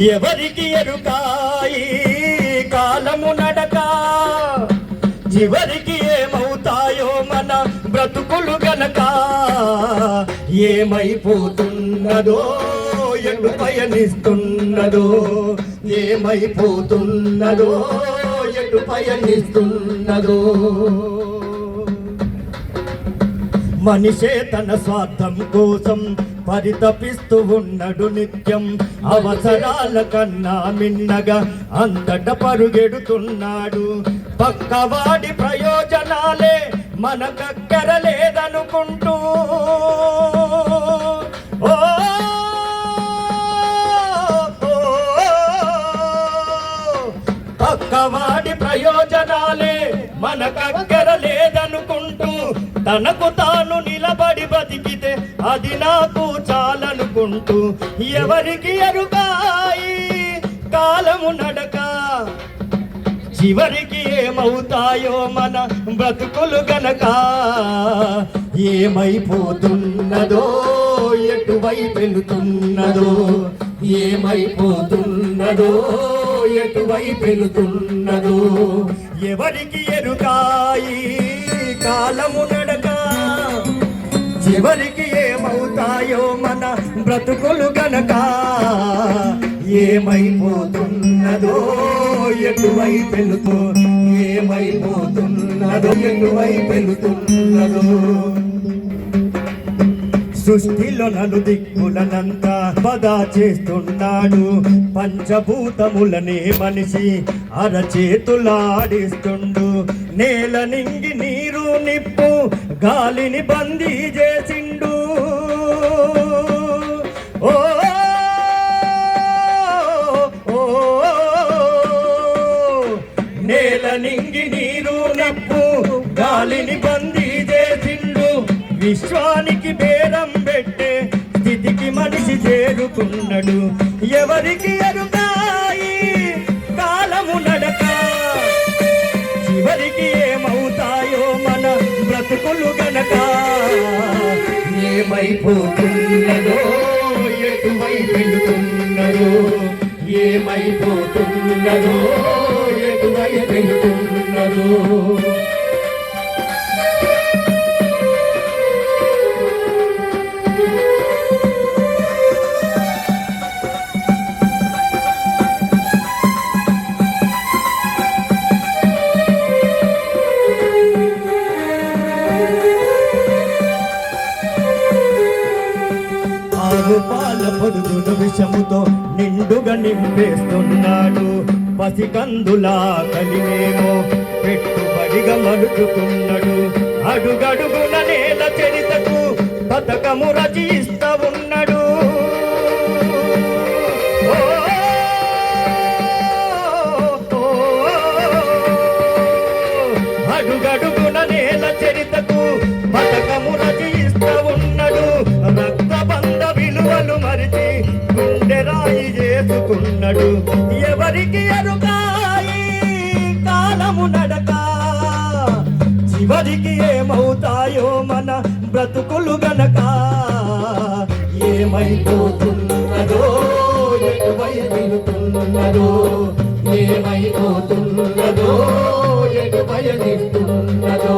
ఎవరికి ఎరుకాయి? కాలము నడక. చివరికి ఏమవుతాయో మన బ్రతుకులు గనక. ఏమైపోతున్నదో ఎటు పయనిస్తున్నదో ఏమైపోతున్నదో ఎటు పయనిస్తున్నదో. మనిషే తన స్వార్థం కోసం పరితపిస్తూ ఉన్నడు నిత్యం అవసరాల కన్నా మిన్నగా అంతట పరుగెడుతున్నాడు. పక్కవాడి ప్రయోజనాలే మనకక్కర లేదనుకుంటూ. ఓ పక్కవాడి ప్రయోజనాలే మనకక్కర లేదనుకుంటూ. తనకు తాను నిలబడి బతికితే అది నాకు చాలనుకుంటూ ఎవరికి ఎరుగాయి కాలము నడక చివరికి ఏమవుతాయో మన బ్రతుకులు గనక ఏమైపోతున్నదో ఎటువైపు వెళుతున్నదో ఏమైపోతున్నదో ఎటువైపు వెళుతున్నదో ఎవరికి ఎరుగాయి కాలము నడక చివరికి ఏమవుతాయో మన బ్రతుకులు గనక ఏమైపోతున్నదో ఎటువై వెళుతూ ఏమైపోతున్నదో ఎటువై వెళుతున్నదో సృష్టిలో నలు దిక్కులనంతా పదా చేస్తున్నాడు. పంచభూతములనే మనిషి అరచేతులాడిస్తుండు. నేల నింగి నీరు నిప్పు గాలిని బందీ చేసిండు. ఓ ఓ, నేల నింగి నీరు నప్పు గాలిని బందీ చేసిండు. విశ్వానికి భేదం పెట్టే స్థితికి మనిషి చేరుకున్నాడు. ఎవరికి ఎరుగాయి కాలము నడక. చివరికి ఏమవుతాయో మన బ్రతుకులు గనక. ఏమైపోతున్నదో ఎటువై వెళుతున్నదో ఏమైపోతున్నదో ఎటువై వెళుతున్నదో పొదుగును విషముతో నిండుగా నింపేస్తున్నాడు పసికందులా కలిమేమో పెట్టుబడిగా మలుచుకున్నాడు అడుగడుగున నేల చరితకు పథకము రచిస్తా ఉన్నాడు అడుగడుగు చేసుకున్నాడు ఎవరికి ఎరుగాయి కాలము నడక. చివరికి ఏమవుతాయో మన బ్రతుకులు గనక. ఏమైపోతున్నదో ఎటువైపు వెళుతున్నదో ఏమైపోతున్నదో ఎటు పయనిస్తున్నదో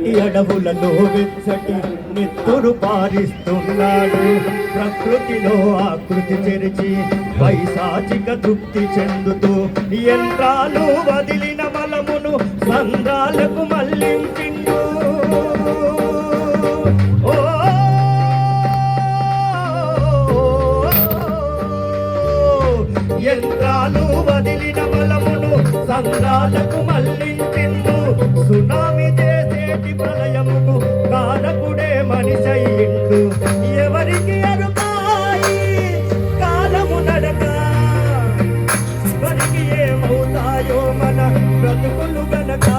పచ్చటి అడవులలో వెచ్చటి నిత్తురు పారిస్తున్నాడు. ప్రకృతిలో ఆకృతి చెరిచి పైశాచిక తృప్తి చెందుతూ యంత్రాలు వదిలిన బలమును సంఘాలకు మళ్ళించిండు. ఓ యంత్రాలు వదిలిన బలమును సంఘాలకు మళ్ళీ tayo mana Pratulugan na ka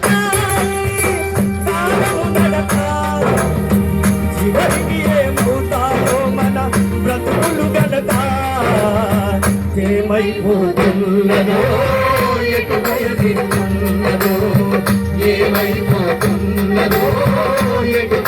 ఏమైపోతున్నదో? ఎటు ఏమైపోతున్నదో? ఎటు